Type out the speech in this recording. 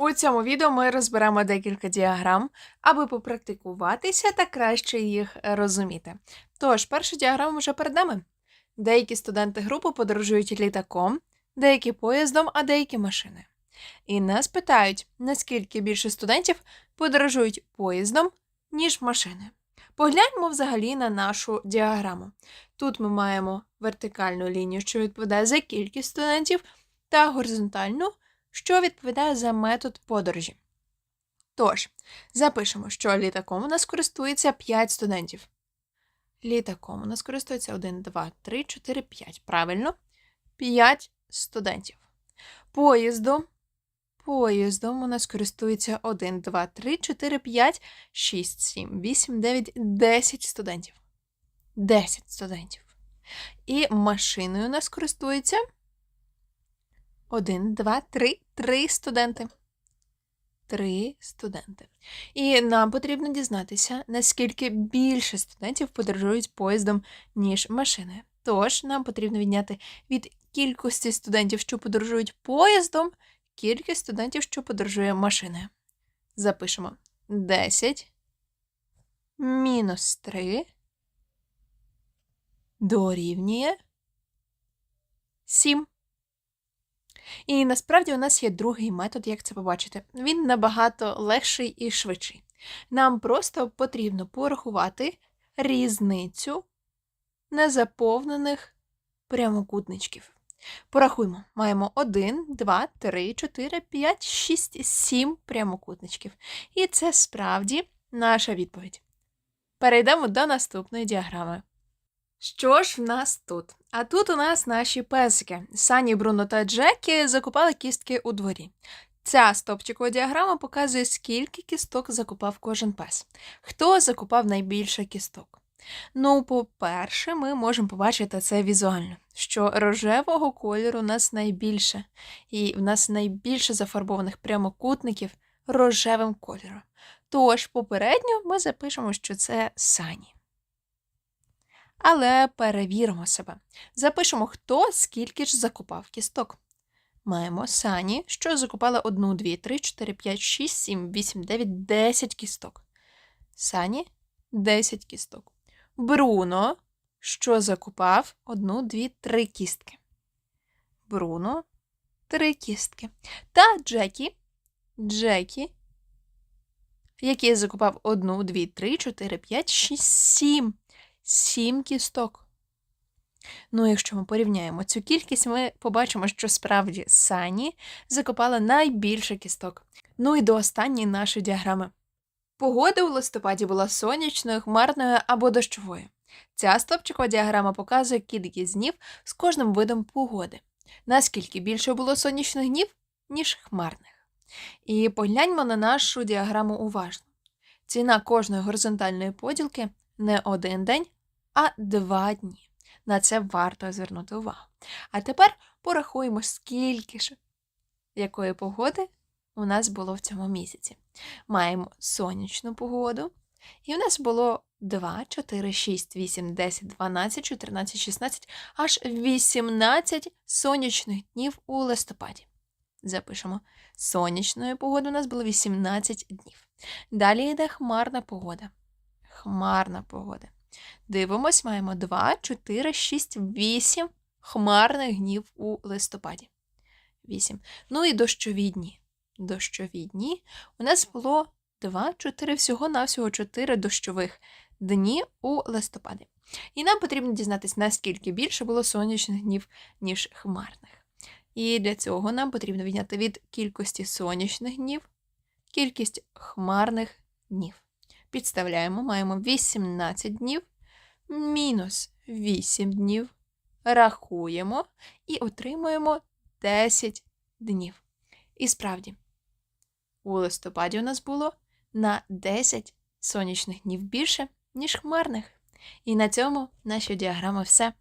У цьому відео ми розберемо декілька діаграм, аби попрактикуватися та краще їх розуміти. Тож, перша діаграма вже перед нами. Деякі студенти групи подорожують літаком, деякі поїздом, а деякі машиною. І нас питають, наскільки більше студентів подорожують поїздом, ніж машиною. Погляньмо взагалі на нашу діаграму. Тут ми маємо вертикальну лінію, що відповідає за кількість студентів, та горизонтальну, що відповідає за метод подорожі. Тож, запишемо, що літаком у нас користується 5 студентів. Літаком у нас користується 1, 2, 3, 4, 5. Правильно? 5 студентів. Поїздом. Поїздом у нас користується 1, 2, 3, 4, 5, 6, 7, 8, 9, 10 студентів. 10 студентів. І машиною у нас користується один, два, три, три студенти. Три студенти. І нам потрібно дізнатися, наскільки більше студентів подорожують поїздом, ніж машиною. Тож нам потрібно відняти від кількості студентів, що подорожують поїздом, кількість студентів, що подорожує машиною. Запишемо 10 мінус 3 дорівнює 7. І насправді у нас є другий метод, як це побачити. Він набагато легший і швидший. Нам просто потрібно порахувати різницю незаповнених прямокутничків. Порахуємо, маємо 1, 2, 3, 4, 5, 6, 7 прямокутничків. І це справді наша відповідь. Перейдемо до наступної діаграми. Що ж в нас тут? А тут у нас наші песики. Сані, Бруно та Джекі закупали кістки у дворі. Ця стопчикова діаграма показує, скільки кісток закупав кожен пес. Хто закупав найбільше кісток? Ну, по-перше, ми можемо побачити це візуально, що рожевого кольору у нас найбільше, і в нас найбільше зафарбованих прямокутників рожевим кольором. Тож, попередньо ми запишемо, що це сані. Але перевіримо себе. Запишемо, хто скільки ж закупав кісток. Маємо Сані, що закупала 1, 2, 3, 4, 5, 6, 7, 8, 9, 10 кісток. Сані 10 кісток. Бруно, що закупав 1, 2, 3 кістки. Бруно 3 кістки. Та Джекі, Джекі, який закупав 1, 2, 3, 4, 5, 6, 7 сім кісток. Ну, якщо ми порівняємо цю кількість, ми побачимо, що справді Сані закопала найбільше кісток. Ну і до останньої нашої діаграми. Погода у листопаді була сонячною, хмарною або дощовою. Ця стопчикова діаграма показує кількість днів з кожним видом погоди. Наскільки більше було сонячних днів, ніж хмарних. І погляньмо на нашу діаграму уважно. Ціна кожної горизонтальної поділки не один день, а два дні. На це варто звернути увагу. А тепер порахуємо, скільки ж якої погоди у нас було в цьому місяці. Маємо сонячну погоду, і в нас було 2, 4, 6, 8, 10, 12, 14, 16, аж 18 сонячних днів у листопаді. Запишемо. Сонячної погоди у нас було 18 днів. Далі йде хмарна погода. Хмарна погода. Дивимось, маємо 2, 4, 6, 8 хмарних днів у листопаді. 8. Ну і дощові дні. Дощові дні у нас було 2, 4, всього-навсього 4 дощових дні у листопаді. І нам потрібно дізнатися, наскільки більше було сонячних днів, ніж хмарних. І для цього нам потрібно відняти від кількості сонячних днів кількість хмарних днів. Підставляємо, маємо 18 днів мінус 8 днів. Рахуємо і отримуємо 10 днів. І справді, у листопаді у нас було на 10 сонячних днів більше, ніж хмарних. І на цьому наша діаграма все.